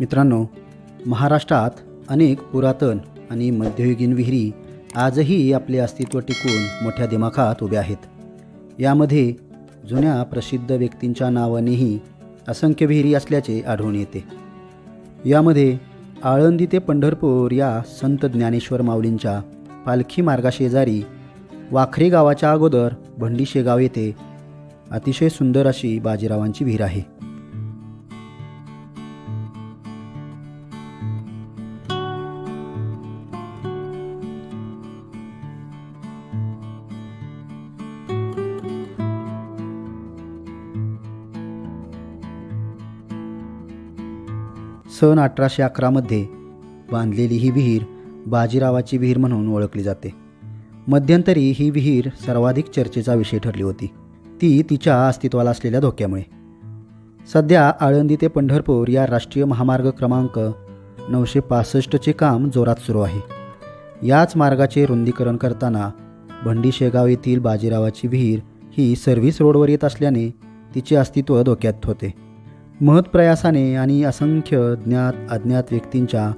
मित्रांनो महाराष्ट्रात अनेक पुरातन आणि मध्ययुगीन विहिरी आजही आपले अस्तित्व टिकून मोठ्या दिमाखात उभ्या आहेत. यामध्ये जुन्या प्रसिद्ध व्यक्तींच्या नावानेही असंख्य विहिरी असल्याचे आढळून येते. यामध्ये आळंदी ते पंढरपूर या संत ज्ञानेश्वर माऊलींच्या पालखी मार्गाशेजारी वाखरे गावाच्या अगोदर भंडी शेगाव येथे अतिशय सुंदर अशी बाजीरावांची विहीर आहे. सन अठराशे अकरामध्ये बांधलेली ही विहीर बाजीरावाची विहीर म्हणून ओळखली जाते. मध्यंतरी ही विहीर सर्वाधिक चर्चेचा विषय ठरली होती. ती तिच्या अस्तित्वाला असलेल्या धोक्यामुळे. सध्या आळंदी ते पंढरपूर या राष्ट्रीय महामार्ग क्रमांक नऊशे पासष्टचे काम जोरात सुरू आहे. याच मार्गाचे रुंदीकरण करताना भंडी शेगाव येथील बाजीरावाची विहीर ही सर्व्हिस रोडवर येत असल्याने तिचे अस्तित्व धोक्यात होते. महत्प्रयासाने आणि असंख्य ज्ञात अज्ञात व्यक्तींच्या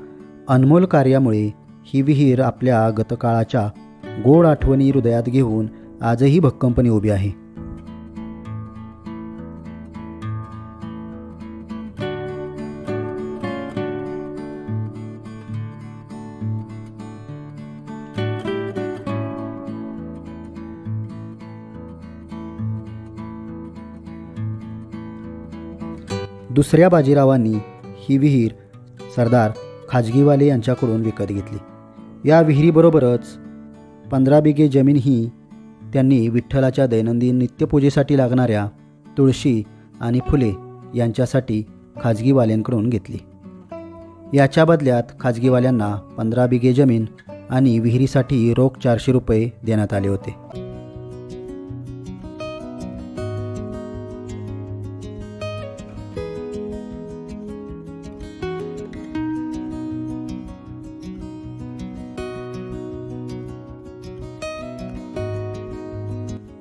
अनमोल कार्यामुळे ही विहीर आपल्या गतकाळाच्या गोड आठवणी हृदयात घेऊन आजही भक्कमपणे उभी आहे. दुसऱ्या बाजीरावांनी ही विहीर सरदार खाजगीवाले यांच्याकडून विकत घेतली. या विहिरीबरोबरच पंधरा बिघे जमीन ही त्यांनी विठ्ठलाच्या दैनंदिन नित्यपूजेसाठी लागणाऱ्या तुळशी आणि फुले यांच्यासाठी खाजगीवाल्यांकडून घेतली. याच्या बदल्यात खाजगीवाल्यांना पंधरा बिघे जमीन आणि विहिरीसाठी रोख चारशे रुपये देण्यात आले होते.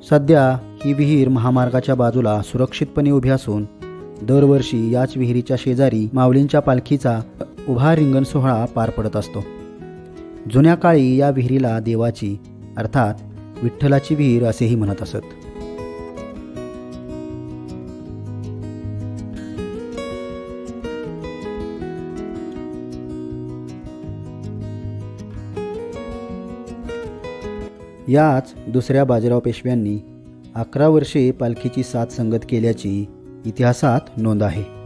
सध्या ही विहीर महामार्गाच्या बाजूला सुरक्षितपणे उभी असून दरवर्षी याच विहिरीच्या शेजारी माऊलींच्या पालखीचा उभा रिंगण सोहळा पार पडत असतो. जुन्या काळी या विहिरीला देवाची अर्थात विठ्ठलाची विहीर असेही म्हणत असत. याच दुसऱ्या बाजीराव पेशव्यांनी अकरा वर्षे पालखीची साथ संगत केल्याची इतिहासात नोंद आहे.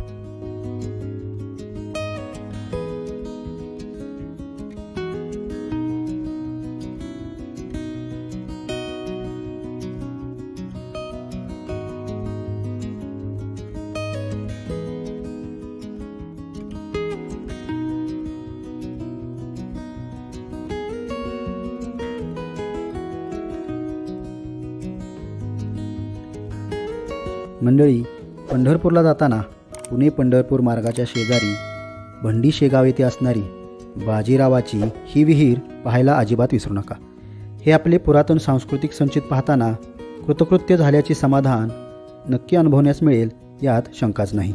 मंडळी पंढरपूरला जाताना पुणे पंढरपूर मार्गाच्या शेजारी भंडी शेगाव येथे असणारी बाजीरावाची ही विहीर पाहायला अजिबात विसरू नका. हे आपले पुरातन सांस्कृतिक संचित पाहताना कृतकृत्य झाल्याचे समाधान नक्की अनुभवण्यास मिळेल यात शंकाच नाही.